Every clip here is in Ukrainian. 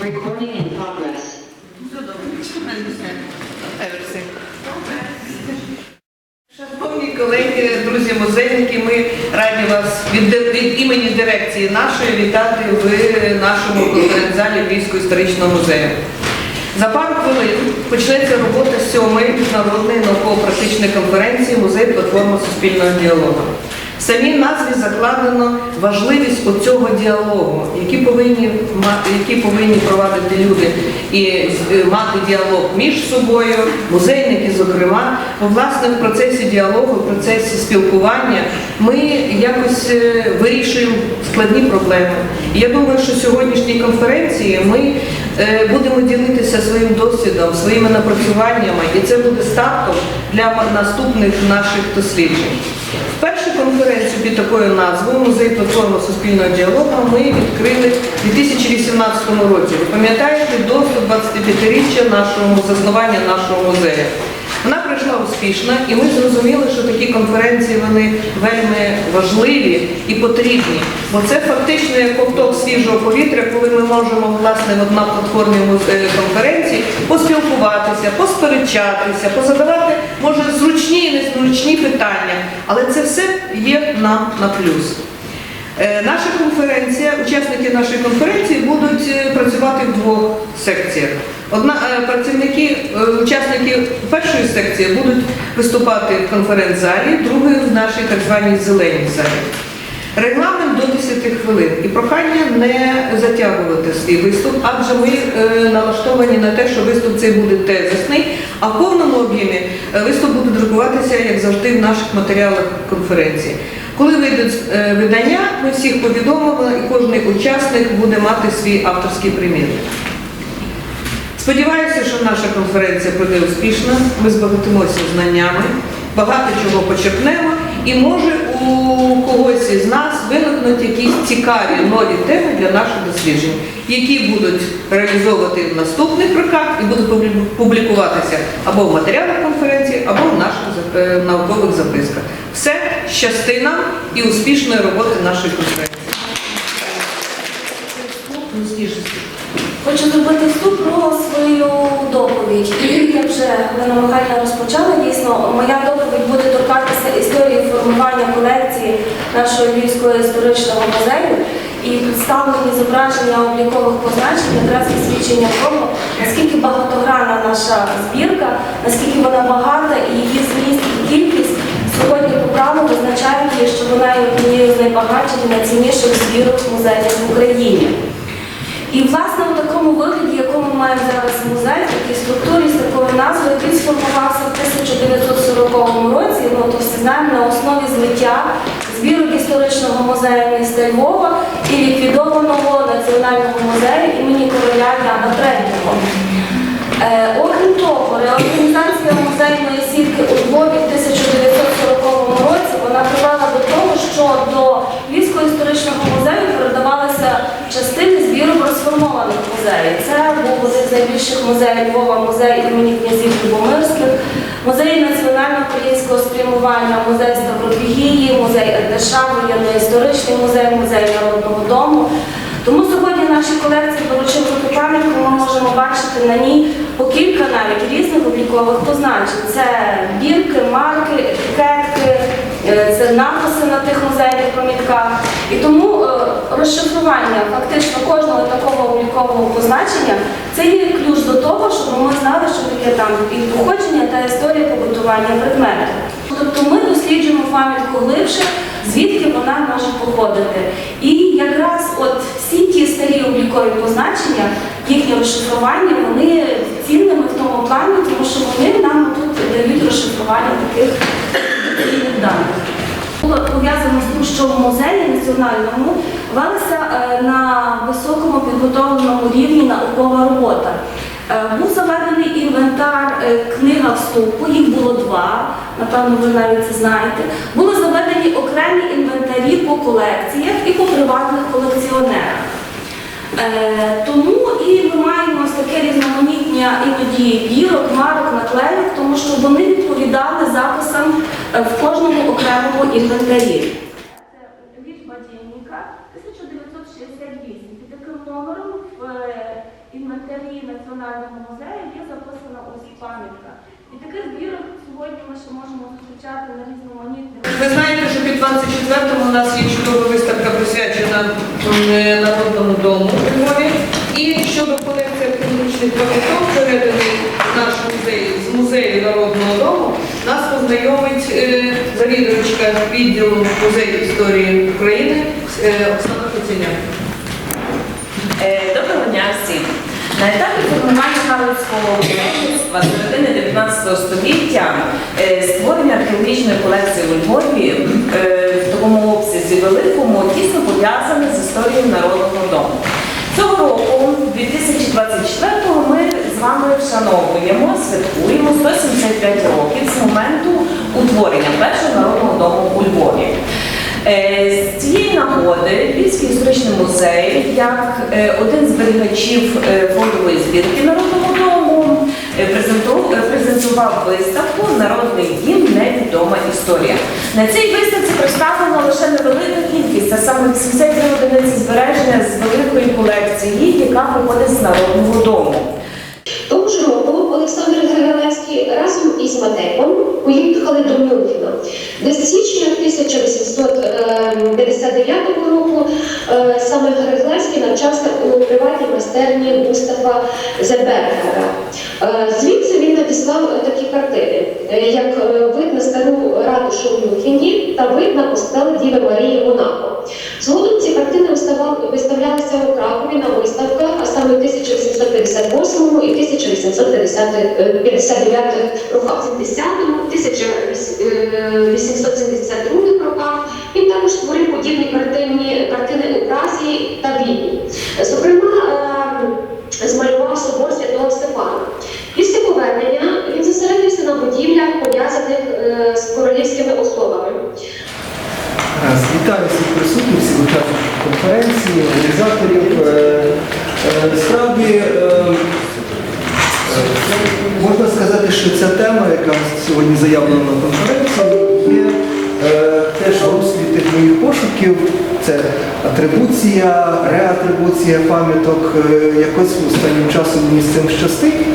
Recording in progress. Шановні колеги, друзі музейники, ми раді вас від, від імені дирекції нашої вітати в нашому конференц-залі Львівського історичного музею. За пару хвилин почнеться робота сьомої міжнародної науково-практичної конференції Музей платформа суспільного діалогу. В самій назві закладено важливість оцього діалогу, які повинні які повинні провадити люди і е, мати діалог між собою, музейники, зокрема. Бо, власне, в процесі діалогу, в процесі спілкування ми якось е, вирішуємо складні проблеми. І я думаю, що сьогоднішній конференції ми е, будемо ділитися своїм досвідом, своїми напрацюваннями, і це буде стартом для наступних наших досліджень. Першу собі такою назвою Музей платформи суспільного діалогу ми відкрили у 2018 році. Ви пам'ятаєте до 125-річчя нашого заснування нашого музею. Вона пройшла успішно, і ми зрозуміли, що такі конференції вони вельми важливі і потрібні. Бо це фактично як ковток свіжого повітря, коли ми можемо власне на платформі конференції поспілкуватися, посперечатися, позадавати може зручні і незручні питання, але це все є нам на плюс. Е, Наша конференція, учасники нашої конференції будуть е, працювати в двох секціях. Одна е, працівники, е, учасники першої секції будуть виступати в конференц-залі, другої в нашій так званій зеленій залі. Регламент до 10 хвилин і прохання не затягувати свій виступ, адже ми е, налаштовані на те, що виступ цей буде тезисний, а в повному об'ємі е, виступ буде друкуватися, як завжди, в наших матеріалах конференції. Коли вийдуть е, видання, ми всіх повідомимо, і кожен учасник буде мати свій авторський примірник. Сподіваюся, що наша конференція пройде успішно, ми збагатимося знаннями, багато чого почерпнемо, і може у когось із нас виникнуть якісь цікаві нові теми для наших досліджень, які будуть реалізовувати в наступних роках і будуть публікуватися або в матеріалах конференції, або в наших е, наукових записках. Все щасти нам і успішної роботи нашої конференції. Хочу зробити вступ про свою доповідь. І як вже Галина Михайлівна розпочала, дійсно, моя доповідь буде торкатися історії формування колекції нашого Львівського історичного музею і представлені зображення облікових позначень, якраз свідчення того, наскільки багатогранна наша збірка, наскільки вона багата і її зміст і кількість сьогодні по праву визначають що вона є однією з найбагатших і найцінніших збірок музеїв в Україні. І власне такому вигляді, якому маємо зараз музей, в такій структурі з такою назвою, який сформувався в 1940 році, ну то всі знаємо, на основі злиття збірок історичного музею міста Львова і ліквідованого національного музею імені короля Яна III. Е, окрім того, реорганізація музейної сітки у Львові в 1940 році вона привела до того, що до Львівського історичного музею передавалися частини збірок розформованих музеїв. Це був один з найбільших музеїв Львова, музей імені князів Любомирських, музей національно-українського спрямування, музей Ставропігії, музей РДШ, воєнно-історичний музей, музей Народного дому. Тому сьогодні наші колекції долучили до пам'ятку, ми можемо бачити на ній по кілька навіть різних облікових позначень. Це бірки, марки, етикетки, е, це написи на тих музейних пам'ятках. І тому е, розшифрування фактично кожного такого облікового позначення це є ключ до того, щоб ми знали, що таке там і походження та історія побутування предмету. Тобто ми досліджуємо пам'ятку глибше, звідки вона може походити. І якраз от всі ті старі облікові позначення, їхнє розшифрування, вони цінними в тому плані, тому що вони нам тут дають розшифрування таких даних. Було пов'язано з тим, що в музеї національному велася е, на високому підготовленому рівні наукова робота. Е, Був заведений інвентар е, книга вступу, їх було два, напевно, ви навіть це знаєте. Були заведені окремі інвентарі по колекціях і по приватних колекціонерах. Тому і ми маємо іноді бірок, марок, наклеїк, тому що вони відповідали записам е, в кожному окремому інвентарі. Це лічба дільника 1968. Під таким номером в е, інвентарі Національного музею є записана ось пам'ятка. І таких збірок сьогодні ми ще можемо зустрічати на різноманітних. Ви знаєте, що під 24-му у нас є чудова виставка присвячена е, Народному дому у Львові. І щодо колекції археологічних пам'яток, переданий наш музей з музею Народного дому, нас познайомить е, завідувачка відділу музею історії України е, Оксана Коціняк. Е, Доброго дня всім! На етапі формування Карлицького будівництва середини 19 століття створення археологічної колекції у Львові в такому обсязі великому тісно пов'язане з історією народного дому. Цього року, 2024-го, ми з вами вшановуємо, святкуємо 175 років з моменту утворення першого народного дому у Львові. Е, З цієї нагоди Львівський історичний музей, як е, один з зберігачів е, фондової збірки Народного дому, презентував виставку Народний дім невідома історія. На цій виставці представлено лише невелика кількість, а саме 83 одиниці збереження з великої колекції, яка походить з народного дому. Олександр Григоревський разом із Матеком поїхали до Мюнхена, де з січня 1859 року е, саме Григоревський навчався у приватній майстерні Густава Зебергера. Е, Звідси він надіслав такі картини, е, як е, вид на стару ратушу в Мюнхені та вид на костел Діви Марії Монако. Згодом ці картини виставлялися у Кракові на виставках, саме в 1858 і 1859 роках. В 10-му, 1872 роках він також створив подібні картини, картини у Празі та Відні. Зокрема, е, змалював собор Святого Стефана. Після повернення він зосередився на будівлях, пов'язаних е, з королівськими основами. Раз. Вітаю всіх присутніх, всіх учасників конференції, організаторів. Е, е, можна сказати, що ця тема, яка сьогодні заявлена на конференції, є е, теж розслід моїх пошуків. Це атрибуція, реатрибуція пам'яток. Якось останнім часом мені з цим щастить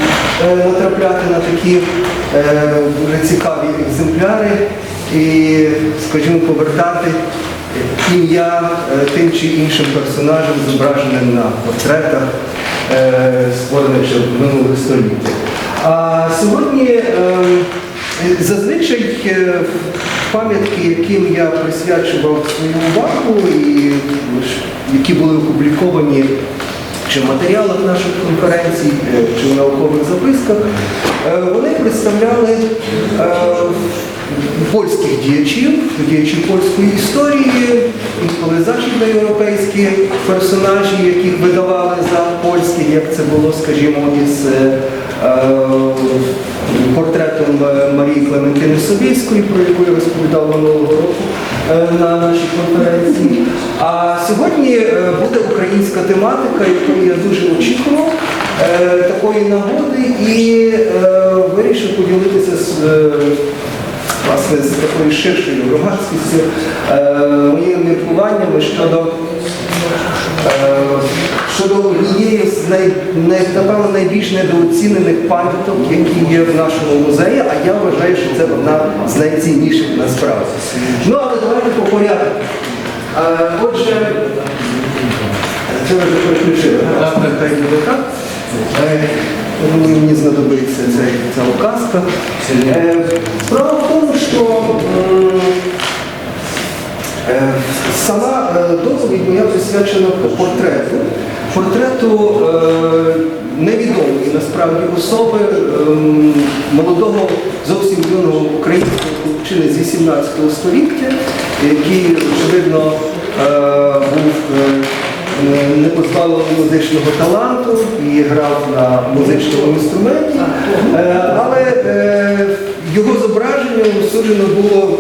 натрапляти на такі дуже цікаві екземпляри і, скажімо, повертати ім'я е, тим чи іншим персонажам, зображеним на портретах, е, створених ще в минулих століттях. А сьогодні е, зазвичай пам'ятки, яким я присвячував свою увагу і які були опубліковані чи в матеріалах наших конференцій, чи в наукових записках, вони представляли польських діячів, діячів польської історії, інколи західноєвропейські персонажі, яких видавали за польських, як це було, скажімо, із е, е, портретом Марії Клементини Собільської, про яку я розповідав минулого року е, на нашій конференції. А сьогодні буде українська тематика, яку я дуже очікував такої нагоди і е, вирішив поділитися з. е, власне, з такою ширшою громадськістю е, моїми міркуваннями щодо, е, щодо однієї з най, най, напевно, найбільш недооцінених пам'яток, які є в нашому музеї, а я вважаю, що це одна з найцінніших насправді. Ну, але давайте по порядку. Е, отже, це ви вже переключили. Мені знадобиться ця указка. Справа в тому, що е, сама е, доповідь моя присвячена портрету. Портрету е, невідомої насправді особи, молодого, зовсім юного українського хлопчини з 18 століття, який, очевидно, був не позбавлено музичного таланту і грав на музичному інструменті, Е, але е, його зображення суджено було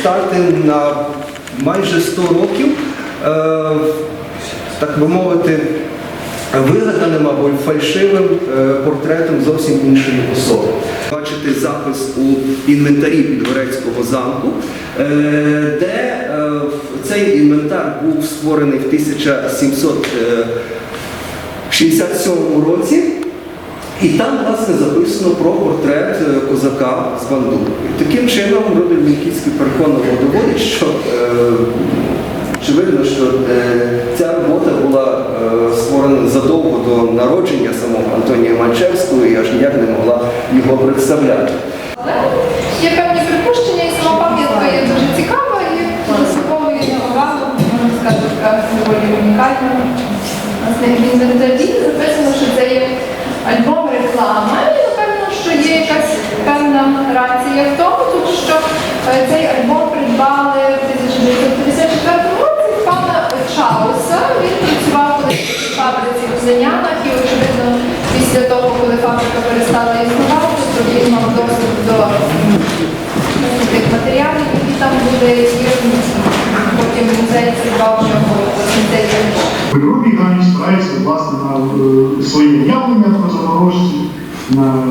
стати на майже 100 років, е, так би мовити, вигаданим або фальшивим е, портретом зовсім іншої особи. Бачите запис у інвентарі Підгорецького замку, е, де е, цей інвентар був створений в 1767 році. І там, власне, записано про портрет козака з Банду. Таким чином Родин Мінківський переконливо доводить, що очевидно, що е, ця Манчевського і аж ніяк не могла його представляти. Є певні припущення, і сама пам'ятка є дуже цікава і на увагу, можна сказати, така доволі унікальна. Власне, в інвентарі записано, що це є альбом реклама, і напевно, що є якась певна рація в тому, тому що е, цей альбом придбали в 1954 році пана Чауса. Він працював в фабриці в Зенянах і, очевидно, після того, коли фабрика перестала існувати, то він мав доступ до тих матеріалів, які там буде і потім музей альбом. В Європі Гані спирається власне на е, своє уявлення про запорожців на,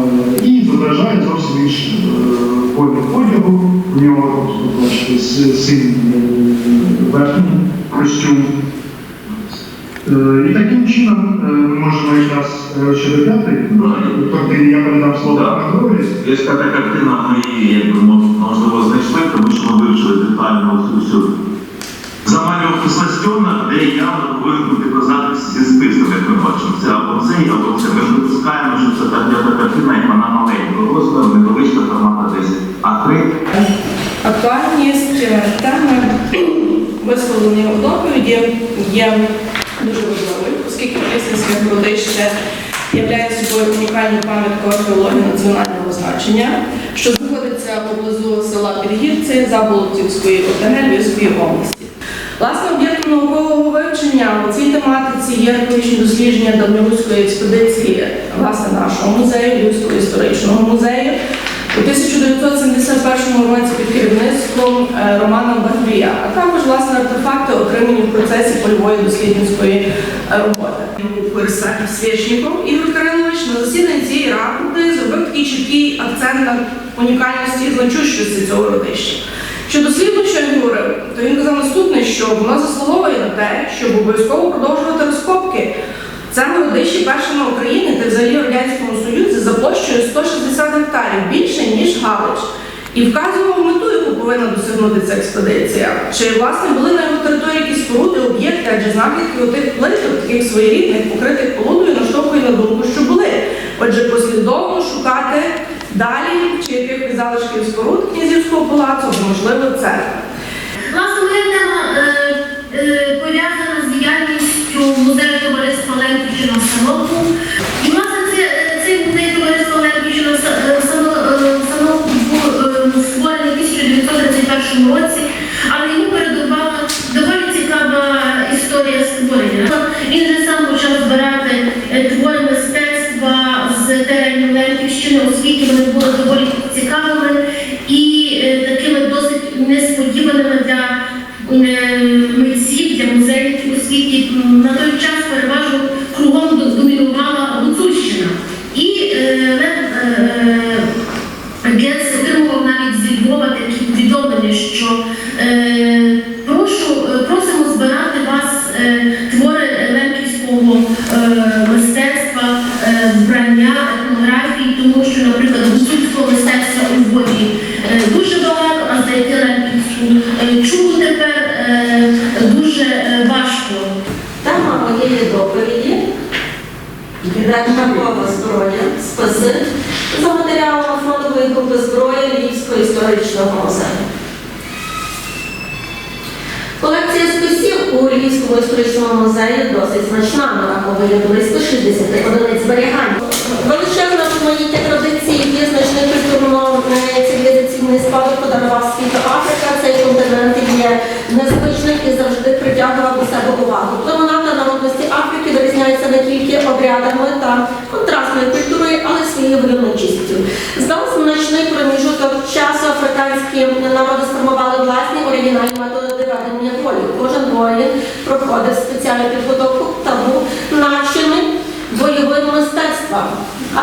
і зображає зовсім інший е, колір одягу. У нього бачите синій е, верхній костюм. Е, І таким чином е, ми можемо якраз е, ще до п'ятої картини я передам слово. Петрові. Ось така картина ми її можливо знайшли, тому що ми вивчили детально цю всю замалювати сластьона, де явно повинен бути козак зі списком, як ми бачимо. Це або цей, або це. Ми допускаємо, що це та картина, і вона маленького розміру, невеличка формата десь А3. Актуальність е, теми висловлення у доповіді є дуже важливою, оскільки Крістинське городище являє собою унікальну пам'ятку археології національного значення, що знаходиться поблизу села Підгірці Заболотівської ОТГ Львівської області. Власне, об'єктом наукового вивчення у цій тематиці є археологічні дослідження давньоруської експедиції власне нашого музею, Львівського історичного музею. У 1971 році під керівництвом е, Романа Батвія, а також власне артефакти, отримані в процесі польової дослідницької е, роботи. Пересадів Свєчніков Ігор Кирилович на засіданні цієї ради зробив такий чіткий акцент на унікальності і значущості цього родища. Що дослідно, що він говорив, то він казав наступне, що воно заслуговує на те, щоб обов'язково продовжувати розкопки. Городище перше на Україні та взагалі Радянському за площею 160 гектарів більше, ніж Галич. І вказував мету, яку повинна досягнути ця експедиція. Чи власне були на його території якісь споруди, об'єкти, адже знахідки отих плиток, таких своєрідних, покритих полудою, наштовхує на думку, що були. Отже, послідовно шукати далі, чи якихось залишків споруд князівського палацу, або, можливо, церкви. Власне, моя тема е, е, пов'язана з діяльністю музею товариства Лемківщина Самоту. 1931 році, але йому передувала доволі цікава історія створення. Він же сам почав збирати е, твори мистецтва з теренів Ленківщини, оскільки вони були доволі цікавими і е, такими досить несподіваними для е, митців, для музеїв, оскільки м, на той час переважно кругом до- домінувала Гуцульщина. І е, Лев е, Генс отримував навіть зі Львова такі повідомлення, що е, прошу, е, просимо збирати вас е, твори лемківського е, мистецтва, е, вбрання, етнографії, тому що, наприклад, гуцульського мистецтва у Львові е, дуже багато, а знайти лемківську е, чуду тепер е, дуже е, важко. Тема моєї доповіді Державного зброя, спаси за матеріалами фронтової групи зброї Львівського історичного музею. Колекція списів у Львівському історичному музеї досить значна, нараховує близько 60 одиниць зберігань. Величезна розмаїття традиції є значний культурно-цивілізаційний спадок подарував світу Африка. Цей континент є незвичним і завжди притягував до себе увагу. Племена та народності Африки вирізняються не тільки обрядами та контрастною культурою, але й своєю войовничістю. За значний проміжуток часу африканські народи сформували власні оригінальні методи ведення бою. Кожен воїн проходив спеціальну підготовку та був навчений бойовим мистецтвом.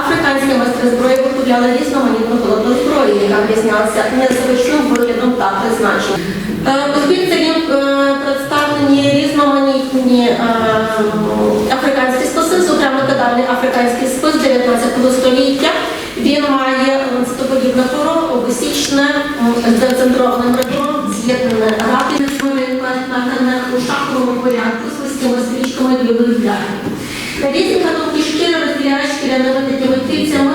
Африканські майстри зброї виготовляли різноманітну холодну зброю, яка відрізнялася незвичним виглядом та призначенням. Представлені різноманітні африканські списи, зокрема кадальний африканський спис 19 століття. Він має листоподібне перо, обосічне, з центрованим ребром, з'єднане накане у шаховому порядку з листями стрічками білої плями. Різні гадунки шкіри розділяють шкіряними такими кільцями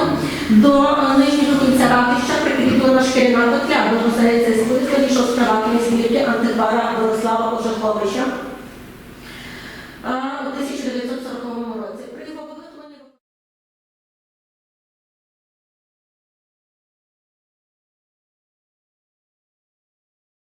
до е, нижнього кінця ратища прикріплена шкіряна петля, до мозаїця з вийшов з приватної